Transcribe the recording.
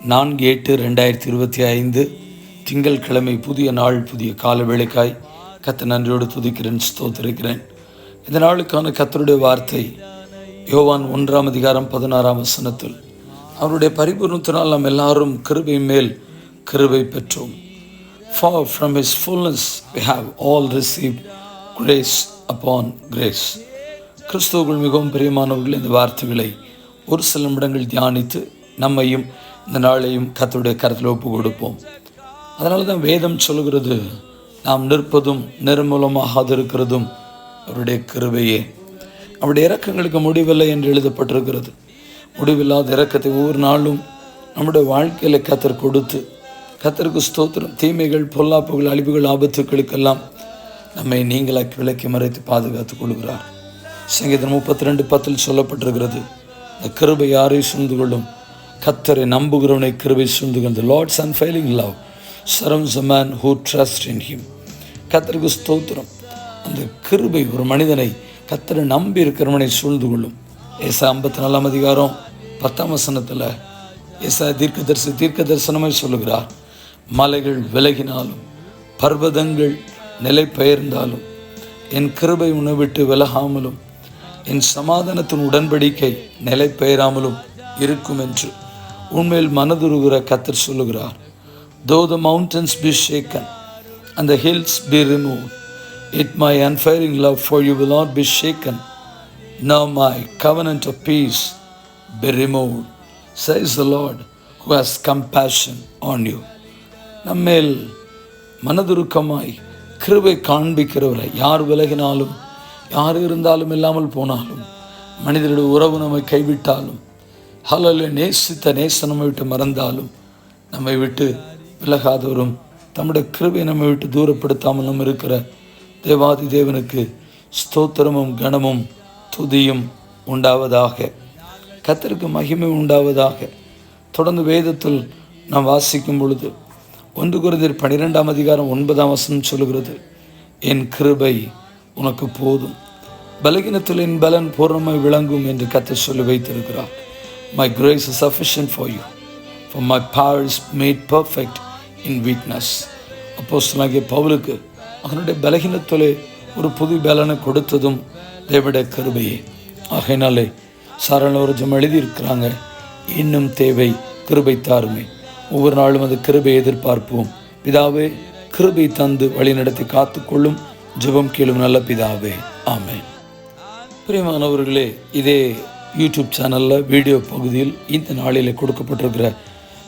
நான்கு எட்டு ரெண்டாயிரத்தி இருபத்தி ஐந்து திங்கட்கிழமை புதிய நாள் புதிய கால வேலைக்காய் கத்த நன்றியோடு துதிக்கிறேன் ஸ்தோத்திருக்கிறேன். இந்த நாளுக்கான கத்தருடைய வார்த்தை யோவான் ஒன்றாம் அதிகாரம் பதினாறாம் வசனத்தில் அவருடைய பரிபூர்ணத்தினால் நாம் எல்லாரும் கிருபை மேல் கிருபை பெற்றோம். For from his fullness we have all receive grace upon grace கிறிஸ்துவுக்குள் மிகவும் பிரியமானவர்கள் இந்த வார்த்தைகளை ஒரு சில நிமிடங்கள் தியானித்து நம்மையும் இந்த நாளையும் கத்தருடைய கருத்தில் ஒப்பு கொடுப்போம். அதனால தான் வேதம் சொல்கிறது நாம் நிற்பதும் நிர்மூலமாகாது இருக்கிறதும் அவருடைய கிருபையே. அவருடைய இறக்கங்களுக்கு முடிவில்லை என்று எழுதப்பட்டிருக்கிறது. முடிவில்லாத இறக்கத்தை ஒவ்வொரு நாளும் நம்முடைய வாழ்க்கையில் கத்தர் கொடுத்து கத்தருக்கு ஸ்தோத்திரம் தீமைகள் பொல்லாப்புகள் அழிவுகள் ஆபத்துக்களுக்கெல்லாம் நம்மை நீங்களாக்கி விலக்கி மறைத்து பாதுகாத்துக் கொள்கிறார். சங்கீதம் முப்பத்தி ரெண்டு பத்தில் சொல்லப்பட்டிருக்கிறது இந்த கிருபை யாரை சூழ்ந்து கொள்ளும்? கத்தரை நம்புகிறவனை கிருபை சூழ்ந்து lord's and failing love surrounds a man who trust in him கத்தருக்கு ஸ்தோத்திரம். அந்த கிருபை ஒரு மனிதனை கத்தரை நம்பி இருக்கிறவனை சூழ்ந்து கொள்ளும் ஏசா ஐம்பத்தி நாலாம் அதிகாரம் பத்தாம் வசனத்தில் ஏசா தீர்க்கதரிசி தீர்க்க தரிசனமாய் சொல்லுகிறார். மலைகள் விலகினாலும் பர்வதங்கள் நிலை பெயர்ந்தாலும் என் கிருபை உன்னை விட்டு விலகாமலும் என் சமாதானத்தின் உடன்படிக்கை நிலை பெயராமலும் இருக்கும் என்று. உண்மையில் மனதுருகிற கத்தர் சொல்லுகிறார் though the mountains be shaken and hills be remove yet my unfailing love for you will not be shaken now my covenant of peace be remove says the lord who has compassion on you நம்மேல் மனதுருக்கமாய் கிருவை காண்பிக்கிறவரை யார் விலகினாலும் யார் இருந்தாலும் இல்லாமல் போனாலும் மனிதருடைய உறவு நம்மை கைவிட்டாலும் ஹலோல நேசித்த நேச நம்மை விட்டு மறந்தாலும் நம்மை விட்டு விலகாதவரும் தம்முடைய கிருபை நம்மை விட்டு தூரப்படுத்தாமல் நம்ம இருக்கிற தேவாதி தேவனுக்கு ஸ்தோத்திரமும் கனமும் துதியும் உண்டாவதாக. கத்திற்கு மகிமை உண்டாவதாக. தொடர்ந்து வேதத்தில் நாம் வாசிக்கும் பொழுது ஒன்று குருதிர் பனிரெண்டாம் அதிகாரம் ஒன்பதாம் வசனம் சொல்லுகிறது என் கிருபை உனக்கு போதும். பலகினத்தில் என் பலன் பூர்ணமாய் விளங்கும் என்று கத்த சொல்லி வைத்திருக்கிறார். My grace is sufficient for you for my power is made perfect in weakness அப்போ சொன்னாகிய பவுலுக்கு அவனுடைய பலகீனத்திலே ஒரு புது பலனை கொடுத்ததும் தேவடைய கிருபையே. ஆகையினாலே சாரணவரஜம் எழுதியிருக்கிறாங்க. இன்னும் தேவை கிருபை தாருமே. ஒவ்வொரு நாளும் அந்த கிருபையை எதிர்பார்ப்போம். பிதாவே கிருபை தந்து வழிநடத்தி காத்துக்கொள்ளும் ஜெபம் கேளும் நல்ல பிதாவே. ஆமே பிரியமானவர்களே இதே யூடியூப் சேனலில் வீடியோ பகுதியில் இந்த நாளில் கொடுக்கப்பட்டிருக்கிற